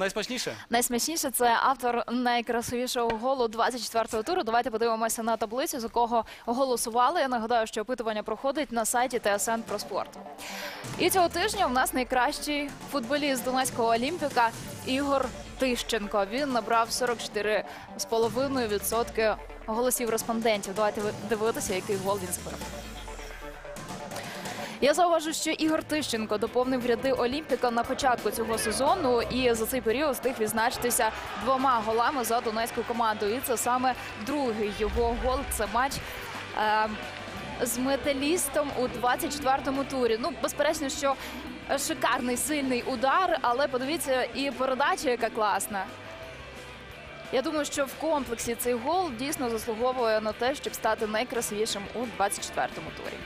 найсмачніше? Найсмачніше це автор найкрасивішого голу 24-го туру. Давайте подивимося на таблицю, за кого голосували. Я нагадаю, що опитування проходить на сайті ТСН про спорт. І цього тижня у нас найкращий футболіст Донецького Олімпіка Ігор Тищенко. Він набрав 44,5% голосів респондентів. Давайте ви- дивитися, який гол він збив. Я зауважу, що Ігор Тищенко доповнив ряди Олімпіка на початку цього сезону і за цей період встиг відзначитися двома голами за донецьку команду. І це саме другий його гол. Це матч. Е, з металістом у 24-му турі. Ну, безперечно, що шикарний сильний удар, але подивіться, і передача, яка класна. Я думаю, що в комплексі цей гол дійсно заслуговує на те, щоб стати найкрасивішим у 24-му турі.